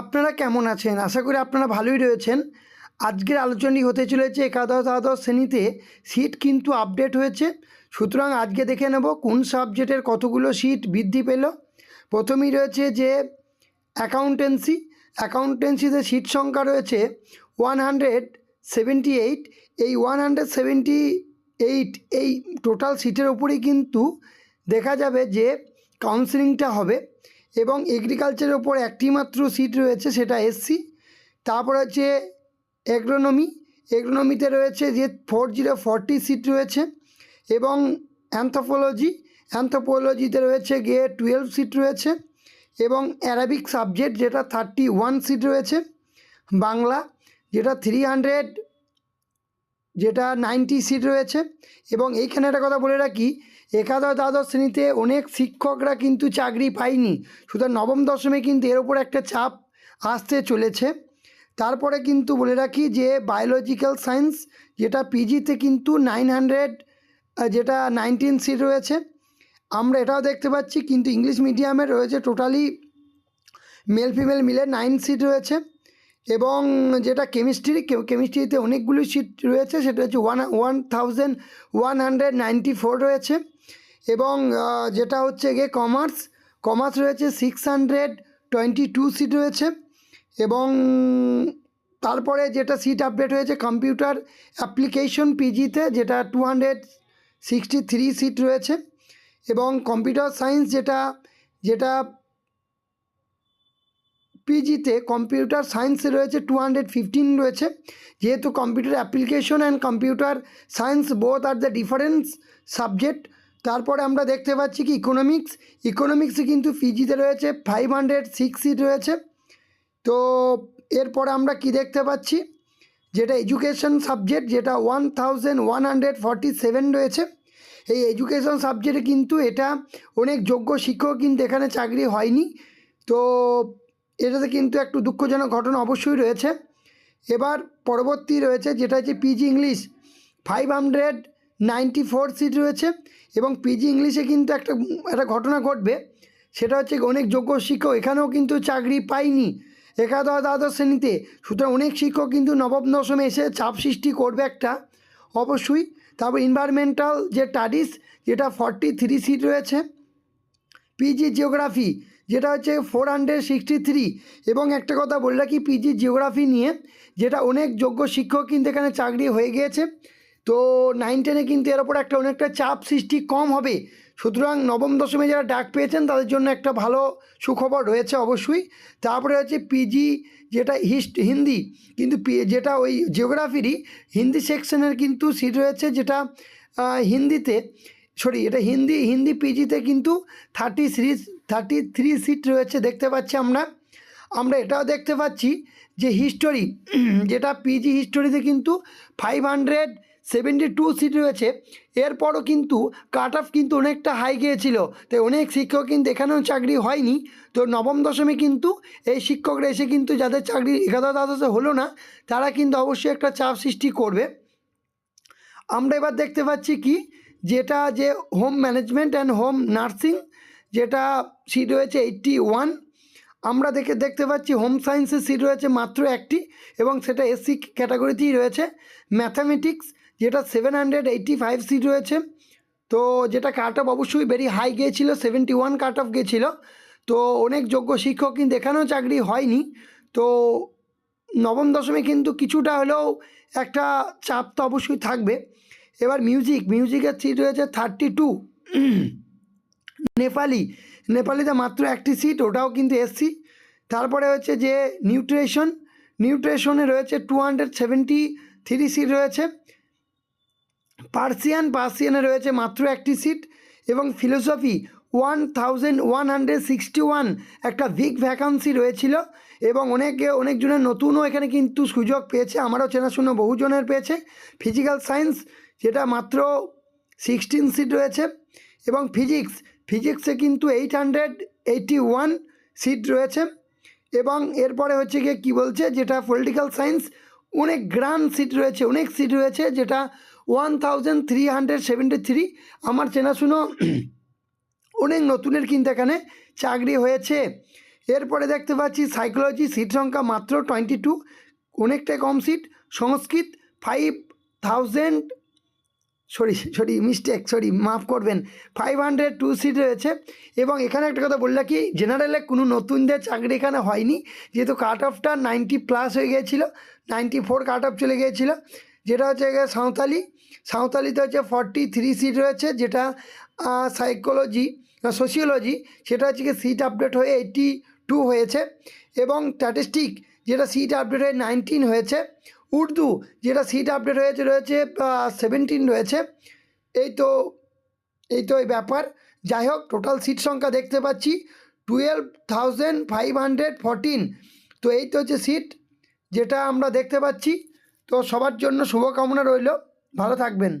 আপনারা কেমন আছেন? আশা করি আপনারা ভালোই রয়েছেন। আজকের আলোচনাটি হতে চলেছে একাদশ দ্বাদশ শ্রেণীতে সিট কিন্তু আপডেট হয়েছে। সুতরাং আজকে দেখে নেব কোন সাবজেক্টের কতগুলো সিট বৃদ্ধি পেল। প্রথমেই রয়েছে যে অ্যাকাউন্টেন্সি অ্যাকাউন্টেন্সিতে সিট সংখ্যা রয়েছে ওয়ান হান্ড্রেড সেভেন্টি এইট এই ওয়ান হান্ড্রেড সেভেন্টি এইট এই টোটাল সিটের উপরেই কিন্তু দেখা যাবে যে কাউন্সিলিংটা হবে। এবং এগ্রিকালচারের ওপর একটি মাত্র সিট রয়েছে, সেটা এসসি তারপর হচ্ছে এগ্রোনমি এগ্রোনমিতে রয়েছে যে ফোর জিরো ফর্টি সিট রয়েছে এবং অ্যান্থোপোলজি অ্যান্থোপোলজিতে রয়েছে গিয়ে টুয়েলভ সিট রয়েছে এবং অ্যারাবিক সাবজেক্ট যেটা থার্টি ওয়ান সিট রয়েছে, বাংলা যেটা থ্রি হান্ড্রেড যেটা নাইনটি সিট রয়েছে এবং এইখানে একটা কথা বলে রাখি একাদশ দ্বাদশ শ্রেণীতে অনেক শিক্ষকরা কিন্তু চাকরি পায়নি। সুতরাং নবম দশমে কিন্তু এর ওপর একটা চাপ আসতে চলেছে। তারপরে কিন্তু বলে রাখি যে বায়োলজিক্যাল সায়েন্স যেটা পিজিতে কিন্তু নাইন হান্ড্রেড যেটা নাইনটিন সিট রয়েছে। আমরা এটাও দেখতে পাচ্ছি, কিন্তু ইংলিশ মিডিয়ামে রয়েছে টোটালি মেল ফিমেল মিলে নাইন সিট রয়েছে। এবং যেটা কেমিস্ট্রি কেমিস্ট্রিতে অনেকগুলো সিট রয়েছে, সেটা হচ্ছে one one thousand one hundred ninety four রয়েছে এবং যেটা হচ্ছে গিয়ে কমার্স কমার্স রয়েছে six hundred twenty two seat রয়েছে এবং তারপরে যেটা সিট আপডেট হয়েছে কম্পিউটার অ্যাপ্লিকেশন পিজিতে যেটা two hundred sixty three seat রয়েছে এবং কম্পিউটার সায়েন্স যেটা যেটা পিজিতে কম্পিউটার সায়েন্সে রয়েছে টু হান্ড্রেড ফিফটিন রয়েছে। যেহেতু computer application and computer science both are the difference subject তারপরে আমরা দেখতে পাচ্ছি কি ইকোনমিক্স ইকোনমিক্সে কিন্তু পিজিতে রয়েছে ফাইভ হান্ড্রেড সিক্স সিট রয়েছে। তো এরপরে আমরা কি দেখতে পাচ্ছি? যেটা এডুকেশন সাবজেক্ট যেটা ওয়ান ওয়ান হান্ড্রেড সেভেন রয়েছে। এই এডুকেশন সাবজেক্টে কিন্তু এটা অনেক যোগ্য শিক্ষক কিন্তু এখানে চাকরি হয়নি। তো এটাতে কিন্তু একটু দুঃখজনক ঘটনা অবশ্যই রয়েছে। এবার পরবর্তী রয়েছে, যেটা হচ্ছে PG English five hundred ninety four seat রয়েছে এবং পিজি ইংলিশে কিন্তু একটা একটা ঘটনা ঘটবে। সেটা হচ্ছে অনেক যোগ্য শিক্ষক এখানেও কিন্তু চাকরি পায়নি একাদশ দ্বাদশ শ্রেণীতে। সুতরাং অনেক শিক্ষক কিন্তু নবম দশমে এসে চাপ সৃষ্টি করবে একটা, অবশ্যই। তারপর এনভায়রনমেন্টাল যে স্টাডিজ যেটা ফর্টি থ্রি সিট রয়েছে পিজি জিওগ্রাফি যেটা হচ্ছে ফোর হান্ড্রেড সিক্সটি থ্রি এবং একটা কথা বলে রাখি পিজি জিওগ্রাফি নিয়ে, যেটা অনেক যোগ্য শিক্ষক কিন্তু এখানে চাকরি হয়ে গিয়েছে। তো নাইন টেনে কিন্তু এর ওপর একটা অনেকটা চাপ সৃষ্টি কম হবে। সুতরাং নবম, দশমে যারা ডাক পেয়েছেন, তাদের জন্য একটা ভালো সুখবর রয়েছে অবশ্যই। তারপরে হচ্ছে পিজি যেটা হিস্ট হিন্দি, কিন্তু যেটা ওই জিওগ্রাফিরই হিন্দি সেকশনের কিন্তু সিট রয়েছে, যেটা হিন্দিতে। সরি, এটা হিন্দি হিন্দি পিজিতে কিন্তু thirty three thirty three seat রয়েছে, দেখতে পাচ্ছি আমরা। আমরা এটাও দেখতে পাচ্ছি যে হিস্টোরি যেটা পিজি হিস্টোরিতে কিন্তু five hundred seventy two seat রয়েছে। এরপরও কিন্তু কাট অফ কিন্তু অনেকটা হাই গিয়েছিল। তাই অনেক শিক্ষক কিন্তু এখানেও চাকরি হয়নি। তো নবম দশমে কিন্তু এই শিক্ষকরা এসে কিন্তু যাদের চাকরি একাদশ দ্বাদশে হলো না, তারা কিন্তু অবশ্যই একটা চাপ সৃষ্টি করবে। আমরা এবার দেখতে পাচ্ছি কি যেটা যে home management and home nursing যেটা সিট রয়েছে এইটটি ওয়ান আমরা দেখে দেখতে পাচ্ছি হোম সায়েন্সের সিট রয়েছে মাত্র একটি এবং সেটা এসসি ক্যাটাগরিতেই রয়েছে। ম্যাথামেটিক্স যেটা seven hundred eighty five seat রয়েছে। তো যেটা কাট অফ অবশ্যই ভেরি হাই গিয়েছিল সেভেন্টি ওয়ান কাট অফ গিয়েছিল। তো অনেক যোগ্য শিক্ষক কিন্তু এখানেও চাকরি হয়নি। তো নবম দশমে কিন্তু কিছুটা হলেও একটা চাপ তো অবশ্যই থাকবে। এবার মিউজিক মিউজিকের সিট রয়েছে থার্টি টু নেপালি, নেপালিতে মাত্র একটি সিট ওটাও কিন্তু এসসি তারপরে হচ্ছে যে নিউট্রিশন নিউট্রিশনে রয়েছে two hundred seventy three seat রয়েছে পার্সিয়ান পার্সিয়ানে রয়েছে মাত্র একটি সিট এবং philosophy one thousand one hundred sixty one একটা ভিক ভ্যাকান্সি রয়েছিল এবং অনেকে, অনেকজনের নতুনও এখানে কিন্তু সুযোগ পেয়েছে, আমারও চেনাশোনা বহুজনের পেয়েছে। ফিজিক্যাল সায়েন্স যেটা মাত্র সিক্সটিন সিট রয়েছে এবং ফিজিক্স ফিজিক্সে কিন্তু eight hundred eighty one seat রয়েছে এবং এরপরে হচ্ছে গিয়ে কী বলছে? যেটা পলিটিক্যাল সায়েন্স অনেক গ্রান সিট রয়েছে, অনেক সিট রয়েছে যেটা one thousand three hundred seventy three আমার চেনাশুনো অনেক নতুনের কিন্তু এখানে চাকরি হয়েছে। এরপরে দেখতে পাচ্ছি সাইকোলজি সিট সংখ্যা মাত্র টোয়েন্টি টু অনেকটাই কম seat Sanskrit five thousand sorry sorry mistake sorry, মাফ করবেন। ফাইভ হান্ড্রেড টু সিট রয়েছে এবং এখানে একটা কথা বললে কি জেনারেলে কোনো নতুনদের চাকরি এখানে হয়নি। যেহেতু কাট অফটা নাইনটি প্লাস হয়ে গিয়েছিল নাইনটি ফোর কাট অফ চলে গিয়েছিল। যেটা হচ্ছে সাঁওতালি, সাঁওতালিতে হচ্ছে ফর্টি থ্রি সিট রয়েছে, যেটা সাইকোলজি সোশিওলজি সেটা হচ্ছে সিট আপডেট হয়ে এইটি টু হয়েছে এবং স্ট্যাটিস্টিক যেটা সিট আপডেট হয়ে নাইনটিন হয়েছে। উর্দু, যেটা সিট আপডেট হয়েছে, রয়েছে সেভেন্টিন রয়েছে। এই তো এই তো এই ব্যাপার। যাই হোক টোটাল সিট সংখ্যা দেখতে পাচ্ছি twelve thousand five hundred fourteen তো এই তো হচ্ছে সিট যেটা আমরা দেখতে পাচ্ছি। তো সবার জন্য শুভকামনা রইল। ভালো থাকবেন।